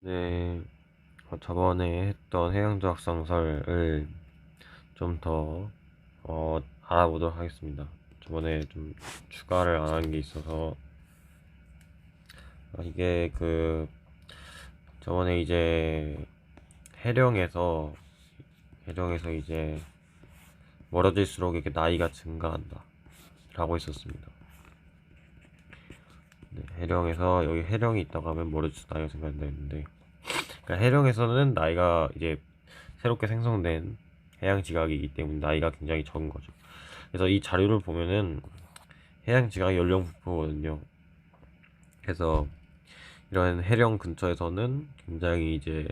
네, 어, 저번에 했던 해양조학 상설을 좀 더, 어, 알아보도록 하겠습니다. 저번에 좀 추가를 안 한 게 있어서, 어, 이게 그, 저번에 이제 해령에서, 해령에서 이제 멀어질수록 이렇게 나이가 증가한다. 라고 했었습니다. 네, 해령에서 여기 해령이 있다고 하면 멀어질수록 나이가 했는데, 그러니까 해령에서는 나이가 이제 새롭게 생성된 해양 지각이기 때문에 나이가 굉장히 적은 거죠. 그래서 이 자료를 보면은 해양 지각 연령 분포거든요. 그래서 이런 해령 근처에서는 굉장히 이제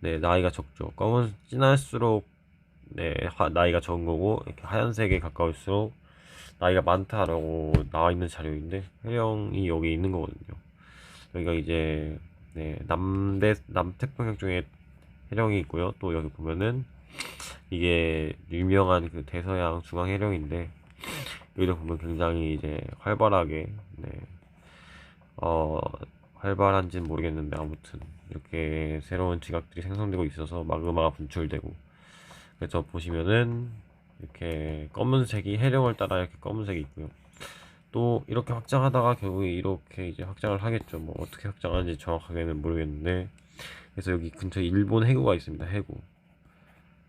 네 나이가 적죠. 검은 진할수록 네 하- 나이가 적은 거고 이렇게 하얀색에 가까울수록 나이가 많다라고 나와 있는 자료인데 해령이 여기 있는 거거든요. 여기가 이제 네, 남대 남태평양 쪽에 해령이 있고요. 또 여기 보면은 이게 유명한 그 대서양 중앙 해령인데 여기도 보면 굉장히 이제 활발하게 네, 어 활발한지는 모르겠는데 아무튼 이렇게 새로운 지각들이 생성되고 있어서 마그마가 분출되고 그래서 보시면은 이렇게 검은색이 해령을 따라 이렇게 검은색이 있고요. 또 이렇게 확장하다가 결국에 이렇게 이제 확장을 하겠죠. 뭐 어떻게 확장하는지 정확하게는 모르겠는데 그래서 여기 근처에 일본 해구가 있습니다. 해구.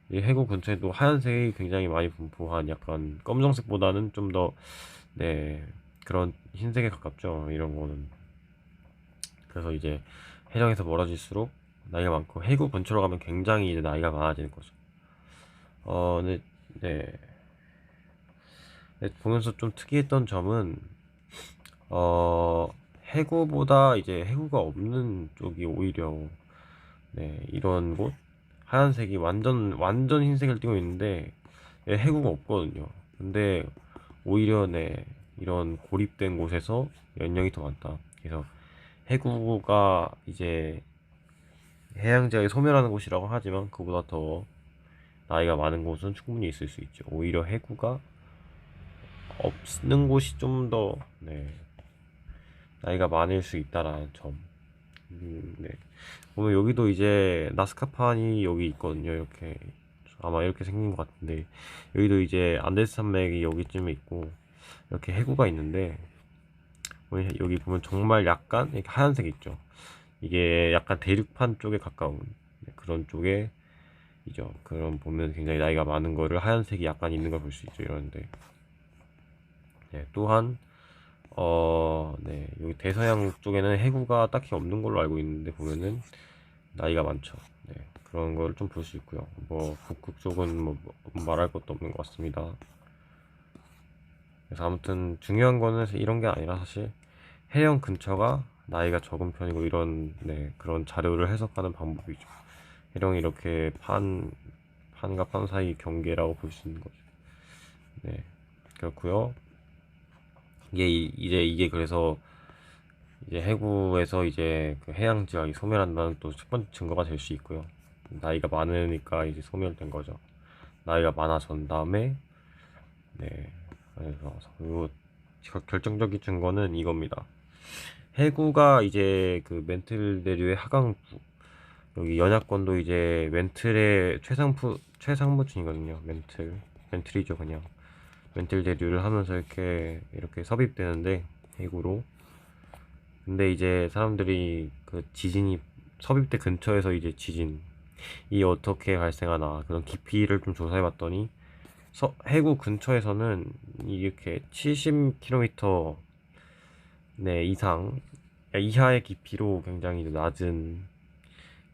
이 해구 근처에도 하얀색이 굉장히 많이 분포한 약간 검정색보다는 좀 더 네, 그런 흰색에 가깝죠. 이런 거는. 그래서 이제 해령에서 멀어질수록 나이가 많고 해구 근처로 가면 굉장히 이제 나이가 많아지는 거죠. 어, 네, 네. 네, 보면서 좀 특이했던 점은 어, 해구보다 이제 해구가 없는 쪽이 오히려 네, 이런 곳 하얀색이 완전 완전 흰색을 띠고 있는데 예, 해구가 없거든요. 근데 오히려 네, 이런 고립된 곳에서 연령이 더 많다. 그래서 해구가 이제 해양지역에 소멸하는 곳이라고 하지만 그보다 더 나이가 많은 곳은 충분히 있을 수 있죠. 오히려 해구가 없는 곳이 좀더 네, 나이가 많을 수 있다라는 점. 음, 네. 보면 여기도 이제 나스카판이 여기 있거든요. 이렇게 아마 이렇게 생긴 것 같은데 여기도 이제 안데스 산맥이 여기쯤에 있고 이렇게 해구가 있는데 여기 보면 정말 약간 이렇게 하얀색 있죠. 이게 약간 대륙판 쪽에 가까운 네, 그런 쪽에 이죠. 그런 보면 굉장히 나이가 많은 거를 하얀색이 약간 있는 걸 볼 수 있죠. 이런데 네, 또한 어, 네, 여기 대서양 쪽에는 해구가 딱히 없는 걸로 알고 있는데 보면은 나이가 많죠. 네, 그런 걸 좀 볼 수 있고요. 뭐 북극 쪽은 뭐 말할 것도 없는 것 같습니다. 그래서 아무튼 중요한 거는 이런 게 아니라 사실 해령 근처가 나이가 적은 편이고 이런 네, 그런 자료를 해석하는 방법이죠. 해령이 이렇게 판 판과 판 사이 경계라고 볼 수 있는 거죠. 네, 그렇고요. 이게 이- 이제 이게 그래서 이제 해구에서 이제 그 해양 지각이 소멸한다는 또 첫 번째 증거가 될 수 있고요. 나이가 많으니까 이제 소멸된 거죠. 나이가 많아진 다음에 네 그래서 겨- 결정적인 증거는 이겁니다. 해구가 이제 그 멘틀 대류의 하강부 여기 연약권도 이제 멘틀의 최상부 최상부층이거든요. 멘틀 멘틀이죠 그냥. 멘틀 대류를 하면서 이렇게 이렇게 섭입되는데 해구로 근데 이제 사람들이 그 지진이 섭입대 근처에서 이제 지진이 어떻게 발생하나 그런 깊이를 좀 조사해 봤더니 서, 해구 근처에서는 이렇게 70km 네, 이상 이하의 깊이로 굉장히 낮은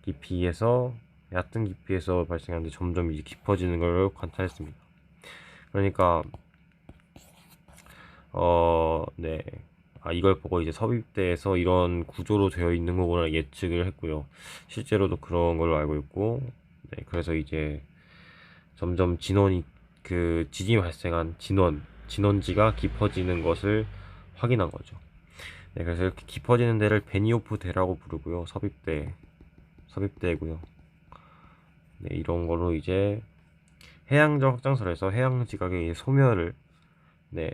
깊이에서 얕은 깊이에서 발생하는데 점점 이제 깊어지는 걸 관찰했습니다. 그러니까 어, 네. 아, 이걸 보고 이제 섭입대에서 이런 구조로 되어 있는 거구나 예측을 했고요. 실제로도 그런 걸로 알고 있고, 네. 그래서 이제 점점 진원이, 그 지진이 발생한 진원, 진원지가 깊어지는 것을 확인한 거죠. 네. 그래서 이렇게 깊어지는 데를 베니오프 대라고 부르고요. 섭입대, 섭입대고요. 네. 이런 거로 이제 해양적 확장설에서 해양 지각의 소멸을 네,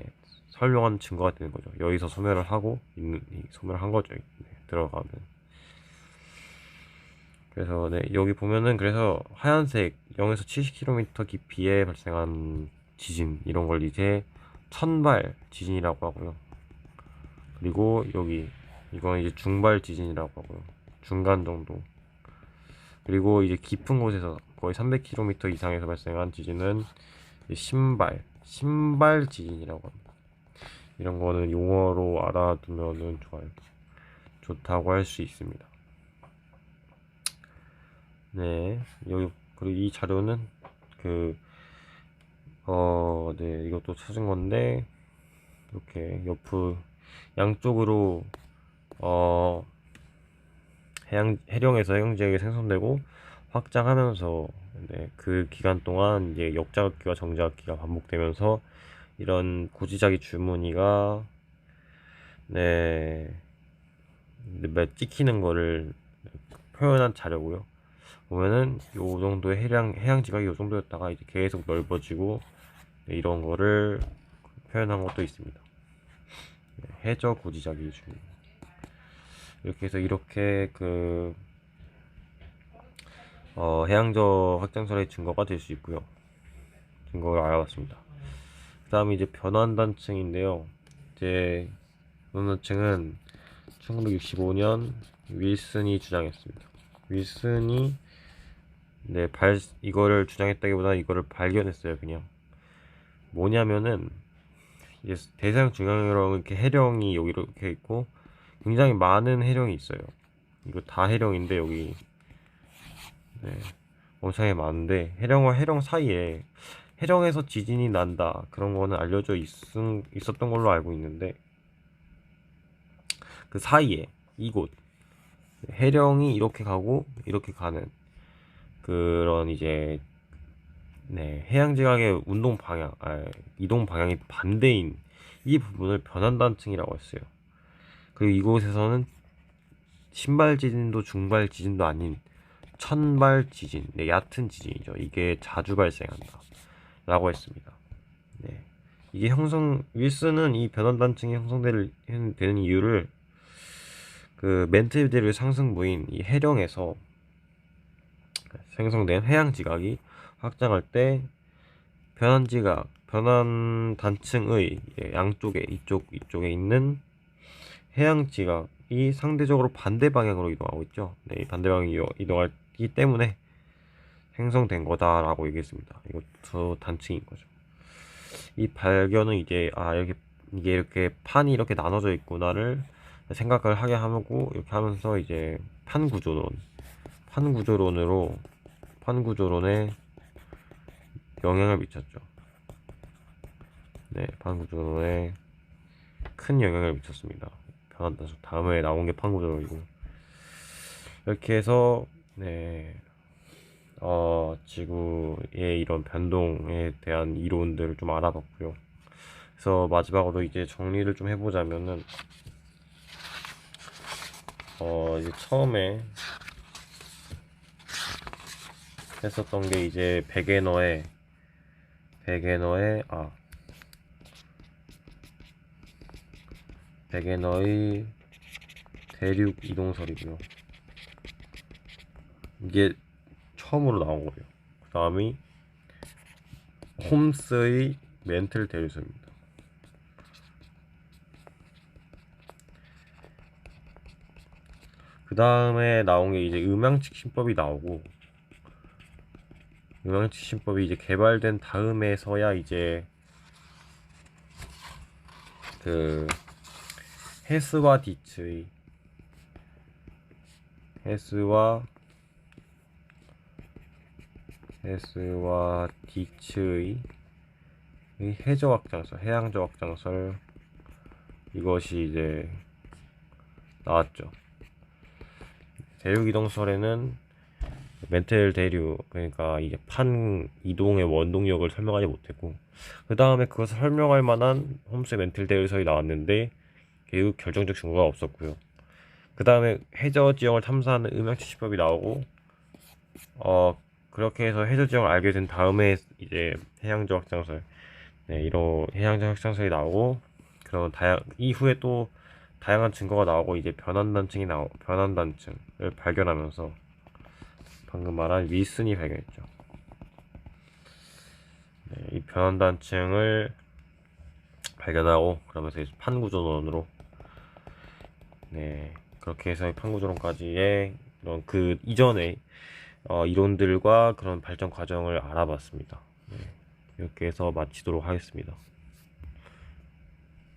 설명한 증거가 되는 거죠. 여기서 소멸을 하고 있는 이 소멸을 한 거죠. 네, 들어가면 그래서 네, 여기 보면은 그래서 하얀색 0에서 70km 깊이에 발생한 지진 이런 걸 이제 천발 지진이라고 하고요. 그리고 여기 이건 이제 중발 지진이라고 하고요. 중간 정도. 그리고 이제 깊은 곳에서 거의 300km 이상에서 발생한 지진은 신발, 신발 지진이라고 합니다. 이런 거는 용어로 알아두면은 좋아요. 좋다고 할 수 있습니다. 네, 여기 그리고 이 자료는 그 어, 네, 이것도 찾은 건데 이렇게 옆으로 양쪽으로 어 해양 해령에서 해양 지역이 생성되고 확장하면서 네, 그 기간 동안 이제 역자극기와 정자극기가 반복되면서 이런 고지자기 줄무늬가 네, 네 찍히는 거를 표현한 자료고요. 보면은 요 정도의 해양 해양 지각이 요 정도였다가 이제 계속 넓어지고 네, 이런 거를 표현한 것도 있습니다. 네, 해저 고지자기 줄 이렇게 해서 이렇게 그 어, 해양저 확장설의 증거가 될 수 있고요. 증거를 알아봤습니다. 그 다음에 이제 변환단층인데요. 이제 변환단층은 1965년 윌슨이 주장했습니다. 윌슨이 네, 발, 이거를 주장했다기보다 이거를 발견했어요, 그냥. 뭐냐면은, 대서양 중앙으로 이렇게 해령이 여기 이렇게 있고, 굉장히 많은 해령이 있어요. 이거 다 해령인데, 여기, 네, 엄청나게 많은데, 해령과 해령 사이에, 해령에서 지진이 난다. 그런 거는 알려져 있, 있었던 걸로 알고 있는데, 그 사이에, 이곳, 해령이 이렇게 가고, 이렇게 가는, 그런 이제 네, 해양 지각의 운동 방향, 아, 이동 방향이 반대인 이 부분을 변환단층이라고 했어요. 그리고 이곳에서는 신발 지진도 중발 지진도 아닌 천발 지진, 네, 얕은 지진이죠. 이게 자주 발생한다. 라고 했습니다. 네. 이게 형성, 윌슨은 이 변환단층이 형성되는 이유를 그 멘틀데르 상승부인 이 해령에서 생성된 해양 지각이 확장할 때 변환 지각, 변환 단층의 양쪽에 이쪽 이쪽에 있는 해양 지각이 상대적으로 반대 방향으로 이동하고 있죠. 네, 반대 방향으로 이동하기 때문에 생성된 거다라고 얘기했습니다. 이것도 단층인 거죠. 이 발견은 이제 아 이렇게 이게 이렇게 판이 이렇게 나눠져 있구나를 생각을 하게 하고 이렇게 하면서 이제 판 구조론, 판 구조론으로 판 구조론에 영향을 미쳤죠. 네, 판 구조론에 큰 영향을 미쳤습니다. 변한다. 다음에 나온 게판 구조론이고 이렇게 해서 네, 어, 지구의 이런 변동에 대한 이론들을 좀 알아봤고요. 그래서 마지막으로 이제 정리를 좀 해보자면은 어, 이제 처음에 했었던 게 이제 베게너의 베게너의 아 베게너의 대륙 이동설이고요. 이게 처음으로 나온 거예요. 그 다음이 홈스의 멘틀 대류설입니다. 그 다음에 나온 게 이제 음향측신법이 나오고 음향치신법이 이제 개발된 다음에서야 이제 그 헤스와 디츠의 헤스와 헤스와 디츠의 해저 확장설, 해양저 확장설 이것이 이제 나왔죠. 대륙 이동설에는 멘틀 대류 그러니까 이게 판 이동의 원동력을 설명하지 못했고 그 다음에 그것을 설명할 만한 홈스의 멘틀 대류설이 나왔는데 결국 결정적 증거가 없었고요. 그 다음에 해저 지형을 탐사하는 음향 치시법이 나오고 어 그렇게 해서 해저 지형을 알게 된 다음에 이제 해양적 확장설 네, 이런 해양적 확장설이 나오고 그런 다양 이후에 또 다양한 증거가 나오고 이제 변환 단층이 나오 변환 단층을 발견하면서 방금 말한 윌슨이 발견했죠. 네, 이 변환 단층을 발견하고 그러면서 판구조론으로 네 그렇게 해서 판구조론까지의 이런 그 이전의 어, 이론들과 그런 발전 과정을 알아봤습니다. 네, 이렇게 해서 마치도록 하겠습니다.